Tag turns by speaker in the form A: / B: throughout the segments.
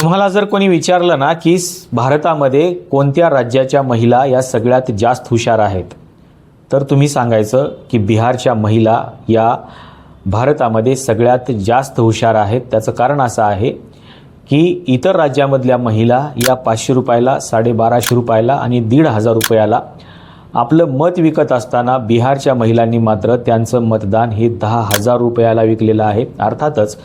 A: तुम्हाला जर कोणी विचारलं ना की भारतामध्ये कोणत्या राज्याच्या महिला या सगळ्यात जास्त हुशार आहेत तर तुम्ही सांगायचं की बिहारच्या महिला या भारतामध्ये सगळ्यात जास्त हुशार आहेत. त्याचं कारण असं आहे की इतर राज्यामधल्या महिला या पाचशे रुपयाला साडेबाराशे रुपयाला आणि दीड हजार रुपयाला आपलं मत विकत असताना बिहारच्या महिलांनी मात्र त्यांचं मतदान हे दहा हजार रुपयाला विकलेलं आहे. अर्थातच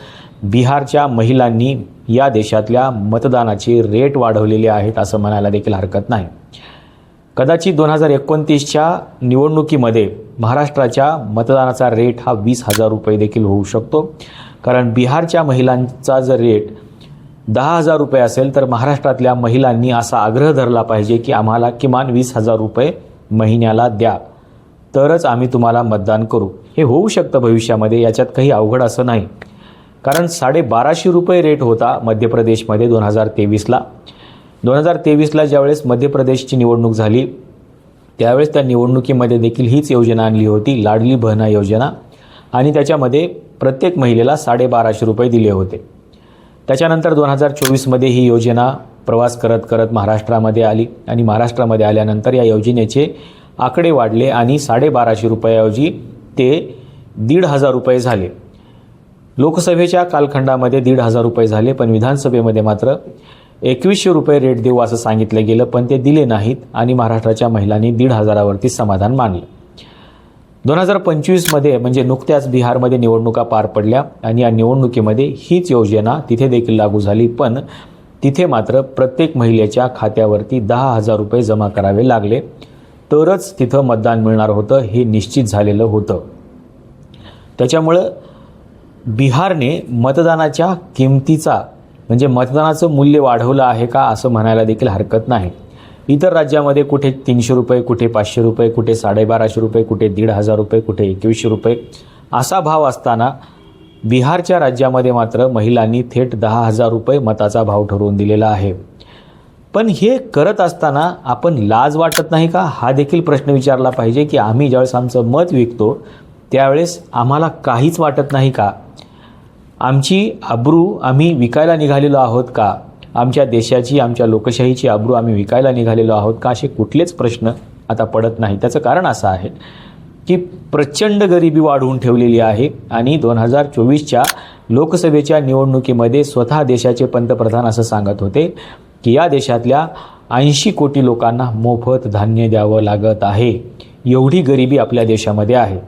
A: बिहारच्या महिलांनी या देशातल्या मतदानाचे रेट वाढवलेले आहेत असं म्हणायला देखील हरकत नाही. कदाचित दोन हजार एकोणतीसच्या निवडणुकीमध्ये महाराष्ट्राच्या मतदानाचा रेट हा वीस हजार रुपये देखील होऊ शकतो. कारण बिहारच्या महिलांचा जर रेट दहा हजार रुपये असेल तर महाराष्ट्रातल्या महिलांनी असा आग्रह धरला पाहिजे की आम्हाला किमान वीस हजार रुपये महिन्याला द्या. तरच आम्ही तुम्हाला मतदान करू. हे होऊ शकतं भविष्यामध्ये याच्यात काही अवघड असं नाही. कारण साडेबाराशे रुपये रेट होता मध्य प्रदेशमध्ये दोन हजार तेवीसला. दोन हजार तेवीसला ज्यावेळेस मध्य प्रदेशची निवडणूक झाली त्यावेळेस त्या निवडणुकीमध्ये देखील हीच योजना आणली होती लाडली बहना योजना. आणि त्याच्यामध्ये प्रत्येक महिलेला साडेबाराशे रुपये दिले होते. त्याच्यानंतर दोन हजार चोवीसमध्ये ही योजना प्रवास करत करत महाराष्ट्रामध्ये आली. आणि महाराष्ट्रामध्ये आल्यानंतर या योजनेचे आकडे वाढले आणि साडेबाराशे रुपयाऐवजी ते दीड हजार रुपये झाले. लोकसभेच्या कालखंडामध्ये दीड हजार रुपये झाले पण विधानसभेमध्ये मात्र एकवीसशे रुपये रेट देऊ असं सांगितलं गेलं पण ते दिले नाहीत आणि महाराष्ट्राच्या महिलांनी दीड हजारावरती समाधान मानलं. दोन हजार पंचवीसमध्ये म्हणजे नुकत्याच बिहारमध्ये निवडणुका पार पडल्या आणि या निवडणुकीमध्ये हीच योजना तिथे देखील लागू झाली पण तिथे मात्र प्रत्येक महिलेच्या खात्यावरती दहा हजार रुपये जमा करावे लागले. तरच तिथं मतदान मिळणार होतं हे निश्चित झालेलं होतं. त्याच्यामुळं बिहारने मतदानाच्या किमतीचा म्हणजे मतदानाचं मूल्य वाढवलं आहे का असं म्हणायला देखील हरकत नाही. इतर राज्यामध्ये कुठे तीनशे रुपये कुठे पाचशे रुपये कुठे साडेबाराशे रुपये कुठे दीड हजार रुपये कुठे एकवीसशे रुपये असा भाव असताना बिहारच्या राज्यामध्ये मात्र महिलांनी थेट दहा हजार रुपये मताचा भाव ठरवून दिलेला आहे. पण हे करत असताना आपण लाज वाटत नाही का? हा देखील प्रश्न विचारला पाहिजे की आम्ही ज्यावेळेस आमचं मत विकतो त्यावेळेस आम्हाला काहीच वाटत नाही का? आमची आब्रू आम्ही विकायला निघालेलो आहोत का? आमच्या देशाची आमच्या लोकशाहीची आब्रू आम्ही विकायला निघालेलो आहोत का? असे कुठलेच प्रश्न आता पडत नाही. त्याचं कारण असं आहे की प्रचंड गरिबी वाढवून ठेवलेली आहे आणि दोन हजार चोवीसच्या लोकसभेच्या निवडणुकीमध्ये स्वतः देशाचे पंतप्रधान असं सांगत होते की या देशातल्या ऐंशी कोटी लोकांना मोफत धान्य द्यावं लागत आहे. एवढी गरिबी आपल्या देशामध्ये आहे.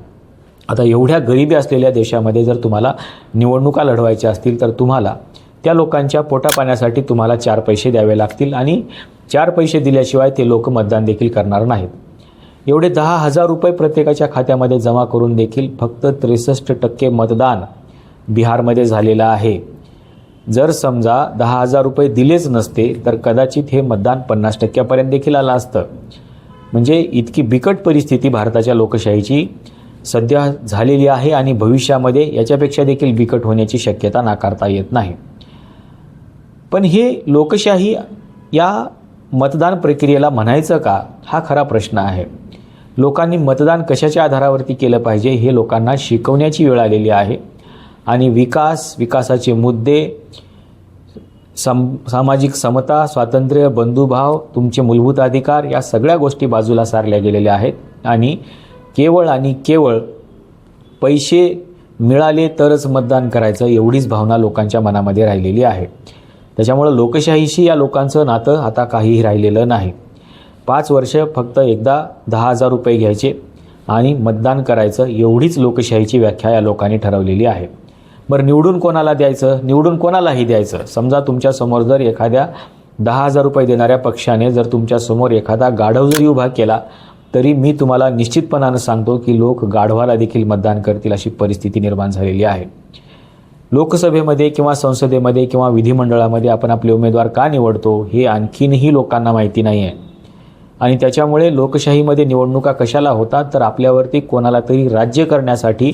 A: आता एवढ्या गरिबी असलेल्या देशामध्ये जर तुम्हाला निवडणुका लढवायच्या असतील तर तुम्हाला त्या लोकांच्या पोटापाण्यासाठी तुम्हाला चार पैसे द्यावे लागतील आणि चार पैसे दिल्याशिवाय ते लोक मतदान देखील करणार नाहीत. एवढे दहा हजार रुपये प्रत्येकाच्या खात्यामध्ये जमा करून देखील फक्त त्रेसष्ट टक्के मतदान बिहारमध्ये झालेलं आहे. जर समजा दहा हजार रुपये दिलेच नसते तर कदाचित हे मतदान पन्नास टक्क्यापर्यंत देखील आलं असतं. म्हणजे इतकी बिकट परिस्थिती भारताच्या लोकशाहीची. सध्या झालेली आहे आणि भविष्यामध्ये याच्यापेक्षा देखील बिकट होण्याची शक्यता नाकारता येत नाही. पण हे लोकशाही या मतदान प्रक्रियेला म्हणायचं का? हा खरा प्रश्न आहे. लोकांनी मतदान कशाच्या आधारावरती केलं पाहिजे हे लोकांना शिकवण्याची वेळ आलेली आहे. आणि विकास विकासाचे मुद्दे सम सामाजिक समता स्वातंत्र्य बंधुभाव तुमचे मूलभूत अधिकार या सगळ्या गोष्टी बाजूला सारल्या गेलेल्या आहेत. आणि केवळ आणि केवळ पैसे मिळाले तरच मतदान करायचं एवढीच भावना लोकांच्या मनामध्ये राहिलेली आहे. त्याच्यामुळं लोकशाहीशी या लोकांचं नातं आता काहीही राहिलेलं नाही. पाच वर्ष फक्त एकदा दहा हजार रुपये घ्यायचे आणि मतदान करायचं एवढीच लोकशाहीची व्याख्या या लोकांनी ठरवलेली आहे. बरं निवडून कोणाला द्यायचं? निवडून कोणालाही द्यायचं? समजा तुमच्यासमोर जर एखाद्या दहा हजार रुपये देणाऱ्या पक्षाने जर तुमच्यासमोर एखादा गाढव जरी उभा केला तरी मी तुम्हाला निश्चितपणानं सांगतो की लोक गाढवाला देखील मतदान करतील अशी परिस्थिती निर्माण झालेली आहे. लोकसभेमध्ये किंवा संसदेमध्ये किंवा विधिमंडळामध्ये आपण आपले उमेदवार का निवडतो हे आणखीनही लोकांना माहिती नाही आहे आणि त्याच्यामुळे लोकशाहीमध्ये निवडणुका कशाला होतात तर आपल्यावरती कोणाला तरी राज्य करण्यासाठी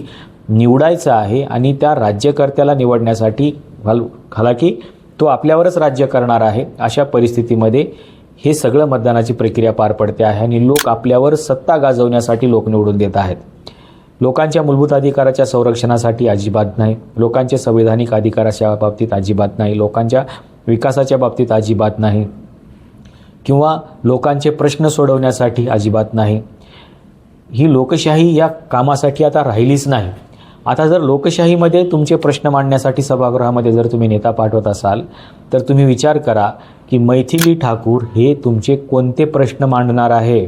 A: निवडायचं आहे आणि त्या राज्यकर्त्याला निवडण्यासाठी हाल हालाकी तो आपल्यावरच राज्य करणार आहे अशा परिस्थितीमध्ये हे सगळं मतदानाची प्रक्रिया पार पडते आहे आणि लोक आपल्यावर सत्ता गाजवण्यासाठी लोक निवडून देत आहेत. लोकांच्या मूलभूत अधिकाराच्या संरक्षणासाठी अजिबात नाही. लोकांचे संवैधानिक अधिकाराच्या बाबतीत अजिबात नाही. लोकांच्या विकासाच्या बाबतीत अजिबात नाही. किंवा लोकांचे प्रश्न सोडवण्यासाठी अजिबात नाही. ही लोकशाही या कामासाठी आता राहिलीच नाही. आता जर लोकशाहीमध्ये तुमचे प्रश्न मांडण्यासाठी सभागृहामध्ये जर तुम्ही नेता पाठवत असाल तर तुम्ही विचार करा की मैथिली ठाकूर हे तुमचे कोणते प्रश्न मांडणार आहे?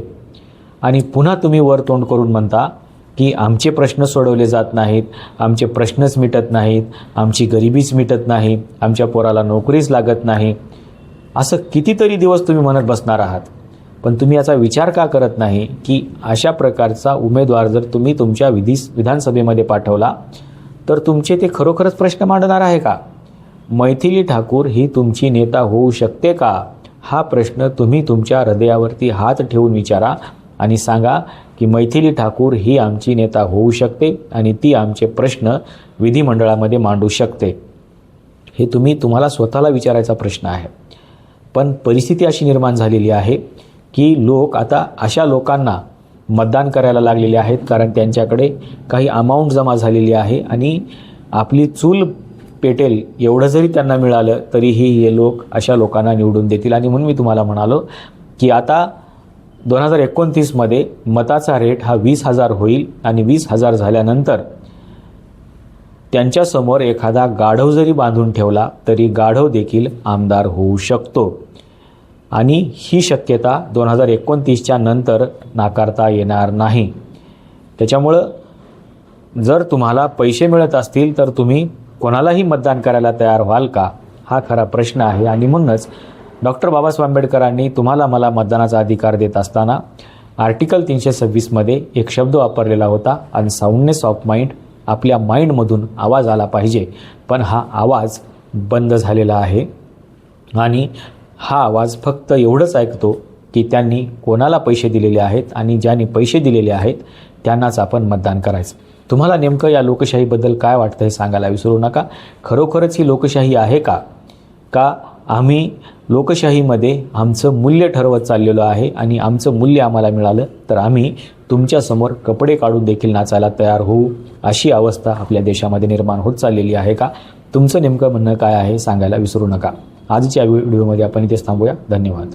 A: आणि पुन्हा तुम्ही वर तोंड करून म्हणता की आमचे प्रश्न सोडवले जात नाहीत आमचे प्रश्नच मिटत नाहीत आमची गरिबीच मिटत नाही आमच्या पोराला नोकरीच लागत नाही. असं कितीतरी दिवस तुम्ही म्हणत बसणार आहात. पण तुम्ही याचा विचार का करत नाही की अशा प्रकारचा उमेदवार जर तुम्ही तुमच्या विधी विधानसभेमध्ये पाठवला तर तुमचे ते खरोखरच प्रश्न मांडणार आहे का? मैथिली ठाकूर ही तुमची नेता होऊ शकते का? हा प्रश्न तुम्ही तुमच्या हृदयावरती हात ठेवून विचारा आणि सांगा की मैथिली ठाकूर ही आमची नेता होऊ शकते आणि ती आमचे प्रश्न विधिमंडळामध्ये मांडू शकते. हे तुम्ही तुम्हाला स्वतःला विचारायचा प्रश्न आहे. पण परिस्थिती अशी निर्माण झालेली आहे की लोक आता अशा लोकांना मतदान करायला लागलेले आहेत कारण त्यांच्याकडे काही अमाऊंट जमा झालेली आहे आणि आपली चूल पेटेल एवढं जरी त्यांना मिळालं तरीही हे लोक अशा लोकांना निवडून देतील. आणि म्हणून मी तुम्हाला म्हणालो की आता दोन हजार एकोणतीसमध्ये मताचा रेट हा वीस हजार होईल आणि वीस हजार झाल्यानंतर त्यांच्यासमोर एखादा गाढव जरी बांधून ठेवला तरी गाढव देखील आमदार होऊ शकतो. आणि ही शक्यता दोन हजार एकोणतीसच्या नंतर नाकारता येणार नाही. त्याच्यामुळं जर तुम्हाला पैसे मिळत असतील तर तुम्ही कोणालाही मतदान करायला तयार व्हाल का? हा खरा प्रश्न आहे. आणि म्हणूनच डॉक्टर बाबासाहेब आंबेडकरांनी तुम्हाला मला मतदानाचा अधिकार देत असताना आर्टिकल तीनशे सव्वीसमध्ये एक शब्द वापरलेला होता आणि साऊंडनेस ऑफ माइंड आपल्या माइंडमधून आवाज आला पाहिजे. पण हा आवाज बंद झालेला आहे. आणि हा आवाज फक्त एवढंच ऐकतो की त्यांनी कोणाला पैसे दिलेले आहेत आणि ज्यांनी पैसे दिलेले आहेत त्यांनाच आपण मतदान करायचं. तुम्हाला नेमकं या लोकशाहीबद्दल काय वाटतं हे सांगायला विसरू नका. खरोखरच ही लोकशाही आहे का? का आम्ही लोकशाहीमध्ये आमचं मूल्य ठरवत चाललेलो आहे आणि आमचं मूल्य आम्हाला मिळालं तर आम्ही तुमच्यासमोर कपडे काढून देखील नाचायला तयार होऊ अशी अवस्था आपल्या देशामध्ये निर्माण होत चाललेली आहे का? तुमचं नेमकं म्हणणं काय आहे सांगायला विसरू नका. आजच्या व्हिडिओमध्ये आपण इथेच थांबूया. धन्यवाद.